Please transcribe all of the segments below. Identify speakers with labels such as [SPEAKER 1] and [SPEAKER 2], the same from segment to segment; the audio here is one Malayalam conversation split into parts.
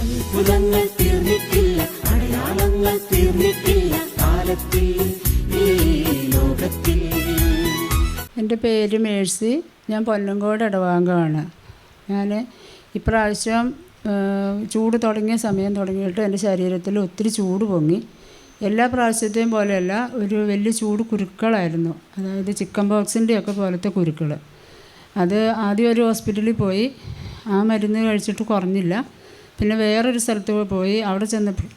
[SPEAKER 1] അത്ഭുതങ്ങൾ തീർന്നിട്ടില്ല അടയാളങ്ങൾ തീർന്നിട്ടില്ല കാലത്തിൽ
[SPEAKER 2] എന്റെ പേര് മേഴ്സി. ഞാൻ പൊന്നങ്കോട് ഇടവാങ്കമാണ് ഞാൻ ഇപ്രാവശ്യം ചൂട് തുടങ്ങിയ സമയം തുടങ്ങിയിട്ട് എന്റെ ശരീരത്തിൽ ഒത്തിരി ചൂട് പൊങ്ങി. എല്ലാ പ്രാവശ്യത്തെയും പോലെയല്ല ഒരു വലിയ ചൂട് കുരുക്കളായിരുന്നു. അതായത് ചിക്കൻ ബോക്സിന്റെ ഒക്കെ പോലത്തെ കുരുക്കൾ അത് ആദ്യം ഒരു ഹോസ്പിറ്റലിൽ പോയി ആ മരുന്ന് കഴിച്ചിട്ട് കുറഞ്ഞില്ല. പിന്നെ വേറൊരു സ്ഥലത്ത് പോയി അവിടെ ചെന്നപ്പോൾ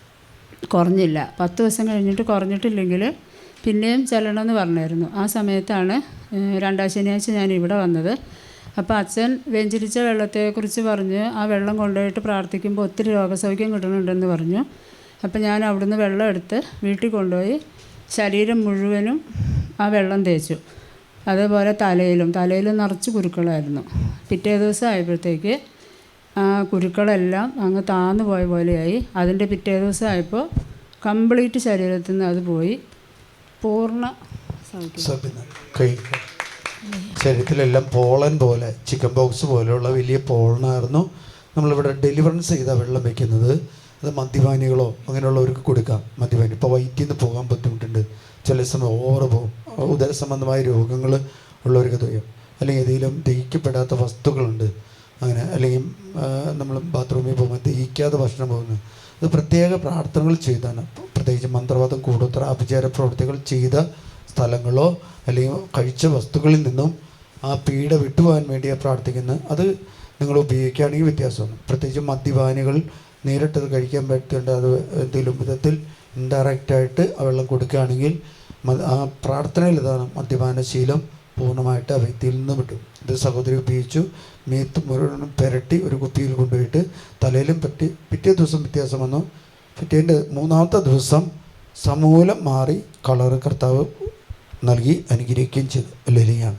[SPEAKER 2] കുറഞ്ഞില്ല. പത്ത് ദിവസം കഴിഞ്ഞിട്ട് കുറഞ്ഞിട്ടില്ലെങ്കിൽ പിന്നെയും ചെല്ലണമെന്ന് പറഞ്ഞായിരുന്നു. ആ സമയത്താണ് രണ്ടാം ശനിയാഴ്ച ഞാൻ ഇവിടെ വന്നത്. അപ്പോൾ അച്ഛൻ വെഞ്ചരിച്ച വെള്ളത്തെക്കുറിച്ച് പറഞ്ഞ് ആ വെള്ളം കൊണ്ടുപോയിട്ട് പ്രാർത്ഥിക്കുമ്പോൾ ഒത്തിരി രോഗസൗഖ്യം കിട്ടുന്നുണ്ടെന്ന് പറഞ്ഞു. അപ്പോൾ ഞാൻ അവിടുന്ന് വെള്ളം എടുത്ത് വീട്ടിൽ കൊണ്ടുപോയി ശരീരം മുഴുവനും ആ വെള്ളം തേച്ചു. അതേപോലെ തലയിലും തലയിലും നിറച്ച് കുരുക്കളായിരുന്നു. പിറ്റേ ദിവസം ആയപ്പോഴത്തേക്ക് ആ കുരുക്കളെല്ലാം അങ്ങ് താന്നു പോയ പോലെയായി. അതിന്റെ പിറ്റേ ദിവസം ആയപ്പോൾ കംപ്ലീറ്റ് ശരീരത്തിൽ നിന്ന് അത് പോയി.
[SPEAKER 3] പൂർണ ശരീരത്തിലെല്ലാം പോളൻ പോലെ ചിക്കൻ ബോക്സ് പോലെയുള്ള വലിയ പോളനായിരുന്നു. നമ്മളിവിടെ ഡെലിവറൻസ് ചെയ്താൽ വെള്ളം വെക്കുന്നത് അത് മദ്യപാനികളോ അങ്ങനെയുള്ളവർക്ക് കൊടുക്കാം. മദ്യപാനി. ഇപ്പോൾ വയറ്റിൽ നിന്ന് പോകാൻ ബുദ്ധിമുട്ടുണ്ട്. ചില സമയം ഓവർ പോകും ഉദര സംബന്ധമായ രോഗങ്ങൾ ഉള്ളവർക്ക് ചെയ്യാം. അല്ലെങ്കിൽ ഏതെങ്കിലും ദഹിക്കപ്പെടാത്ത വസ്തുക്കളുണ്ട്. അങ്ങനെ അല്ലെങ്കിൽ നമ്മൾ ബാത്റൂമിൽ പോകുമ്പോൾ ദഹിക്കാതെ ഭക്ഷണം പോകുന്നത് അത് പ്രത്യേക പ്രാർത്ഥനകൾ ചെയ്താണ്. പ്രത്യേകിച്ച് മന്ത്രവാദം കൂടോത്ര അഭിചാര പ്രവൃത്തികൾ ചെയ്ത സ്ഥലങ്ങളോ അല്ലെങ്കിൽ കഴിച്ച വസ്തുക്കളിൽ നിന്നും ആ പീഡ വിട്ടുപോകാൻ വേണ്ടിയാണ് പ്രാർത്ഥിക്കുന്നത്. അത് നിങ്ങൾ ഉപയോഗിക്കുകയാണെങ്കിൽ വ്യത്യാസമാണ്. പ്രത്യേകിച്ച് മദ്യപാനികൾ നേരിട്ടത് കഴിക്കാൻ പറ്റുന്നുണ്ട്. അത് എന്തെങ്കിലും വിധത്തിൽ ഇൻഡയറക്റ്റായിട്ട് ആ വെള്ളം കൊടുക്കുകയാണെങ്കിൽ ആ പ്രാർത്ഥനയിൽ ഇതാണ് മദ്യപാനശീലം പൂർണമായിട്ട് ആ വ്യക്തിയിൽ നിന്നും വിട്ടു. ഇത് സഹോദരി ഉപയോഗിച്ചു. മേത്ത് മുഴുവനും പുരട്ടി ഒരു കുപ്പിയിൽ കൊണ്ടുപോയിട്ട് തലയിലും പറ്റി പിറ്റേ ദിവസം വ്യത്യാസം വന്നു. പിറ്റേന്റെ മൂന്നാമത്തെ ദിവസം സമൂലം മാറി കളറ് കർത്താവ് നൽകി അനുഗ്രഹിക്കുകയും ചെയ്തു. എല്ലാവരെയാണ്